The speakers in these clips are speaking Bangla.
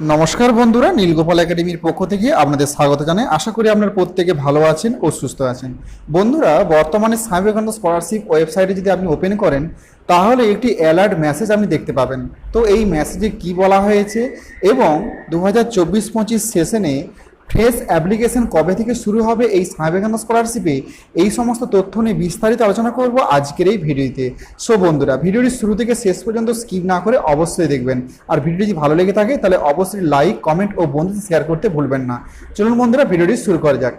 নমস্কার বন্ধুরা, নীলগোপাল একাডেমির পক্ষ থেকে আপনাদের স্বাগত জানাই। আশা করি আপনারা প্রত্যেকে ভালো আছেন ও সুস্থ আছেন। বন্ধুরা, বর্তমানে স্বামী বিবেকানন্দ স্কলারশিপ ওয়েবসাইটে যদি আপনি ওপেন করেন, তাহলে একটি অ্যালার্ট মেসেজ আপনি দেখতে পাবেন। তো এই মেসেজে কি বলা হয়েছে? এবং দু হাজার চব্বিশ পঁচিশ সেশনে ফ্রেশ অ্যাপ্লিকেশন কবে থেকে শুরু হবে এই স্বামী স্কলারশিপে এই সমস্ত তথ্য নিয়ে বিস্তারিত আলোচনা করব আজকের এই ভিডিওতে। সো বন্ধুরা, ভিডিওটি শুরু থেকে শেষ পর্যন্ত স্কিপ না করে অবশ্যই দেখবেন। আর ভিডিওটি যদি ভালো লেগে থাকে, তাহলে অবশ্যই লাইক কমেন্ট ও বন্ধুদের শেয়ার করতে ভুলবেন না। চলুন, বন্ধুরা, ভিডিওটি শুরু করা যাক।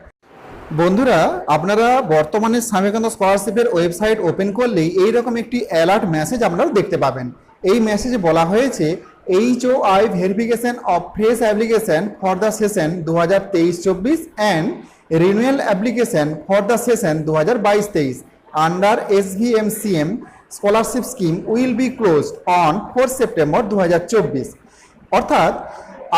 বন্ধুরা, আপনারা বর্তমানে স্বামী স্কলারশিপের ওয়েবসাইট ওপেন করলেই এইরকম একটি অ্যালার্ট মেসেজ আপনারা দেখতে পাবেন। এই মেসেজে বলা হয়েছে H O I verification of fresh application for the session দু হাজার তেইশ চব্বিশ and renewal application for the session দু হাজার বাইশ তেইশ under S V M C M scholarship scheme will be closed on four September দু হাজার চব্বিশ অর্থাৎ,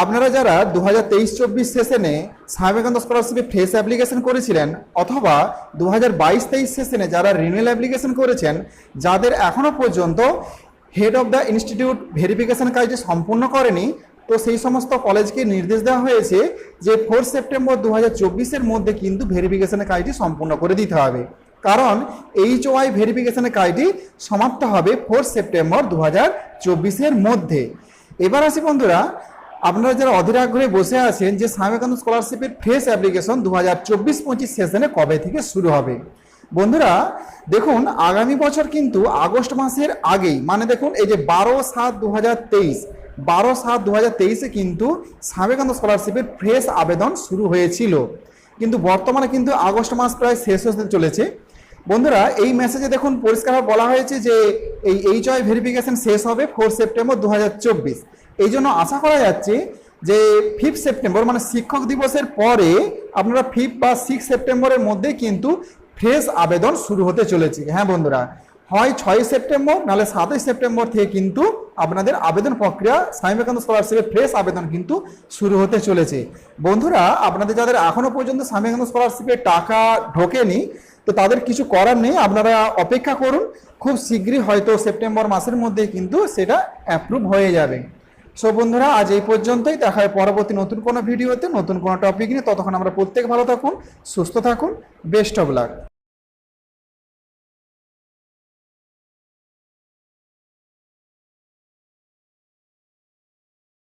আপনারা যারা দু হাজার তেইশ চব্বিশ সেশনে স্বামী বিবেকানন্দ স্কলারশিপে ফ্রেশ অ্যাপ্লিকেশন করেছিলেন, অথবা দু হাজার বাইশ তেইশ সেশনে যারা রিনিউয়াল অ্যাপ্লিকেশন করেছেন, যাদের এখনও পর্যন্ত head of the institute verification কাজটি সম্পূর্ণ করেনি। তো সেই সমস্ত কলেজকে নির্দেশ দেওয়া হয়েছে যে ফোর সেপ্টেম্বর দু হাজার মধ্যে কিন্তু ভেরিফিকেশনের কাজটি সম্পূর্ণ করে দিতে হবে। কারণ এইচ ওয়াই ভেরিফিকেশনের কাজটি সমাপ্ত হবে ফোর সেপ্টেম্বর দু হাজার মধ্যে। এবার আসি বন্ধুরা, আপনারা যারা অধীর আগ্রহে বসে আছেন যে স্বামী বিবেকানন্দ স্কলারশিপের ফ্রেশ অ্যাপ্লিকেশন দু হাজার চব্বিশ পঁচিশ সেশনে কবে থেকে শুরু হবে? বন্ধুরা, দেখুন, আগামী বছর কিন্তু আগস্ট মাসের আগেই মানে দেখুন, এই যে বারো সাত দু হাজার তেইশ, বারো সাত দু হাজার তেইশে কিন্তু স্বামী বিবেকানন্দ স্কলারশিপের ফ্রেশ আবেদন শুরু হয়েছিল। কিন্তু বর্তমানে কিন্তু আগস্ট মাস প্রায় শেষ হতে চলেছে। বন্ধুরা, এই মেসেজে দেখুন পরিষ্কারভাবে বলা হয়েছে যে এই এইচ ওয়াই ভেরিফিকেশন শেষ হবে ফোর সেপ্টেম্বর দু হাজার চব্বিশ। এই জন্য আশা করা যাচ্ছে যে ফিফথ সেপ্টেম্বর মানে শিক্ষক দিবসের পরে আপনারা ফিফথ বা সিক্স সেপ্টেম্বরের মধ্যে কিন্তু ফ্রেশ আবেদন শুরু হতে চলেছে। হ্যাঁ বন্ধুরা, হয় ছয় সেপ্টেম্বর, নাহলে সাতই সেপ্টেম্বর থেকে কিন্তু আপনাদের আবেদন প্রক্রিয়া স্বামী বিবেকানন্দ স্কলারশিপের ফ্রেশ আবেদন কিন্তু শুরু হতে চলেছে। বন্ধুরা, আপনাদের যাদের এখনও পর্যন্ত স্বামী বিবেকানন্দ স্কলারশিপের টাকা ঢোকেনি, তো তাদের কিছু করার নেই, আপনারা অপেক্ষা করুন। খুব শীঘ্রই হয়তো সেপ্টেম্বর মাসের মধ্যে কিন্তু সেটা অ্যাপ্রুভ হয়ে যাবে। সো বন্ধুরা, আজ এই পর্যন্তই। দেখা হয় পরবর্তী নতুন কোনো ভিডিওতে, নতুন কোনো টপিক নিয়ে। ততক্ষণ আমরা প্রত্যেক ভালো থাকুন, সুস্থ থাকুন। Best of luck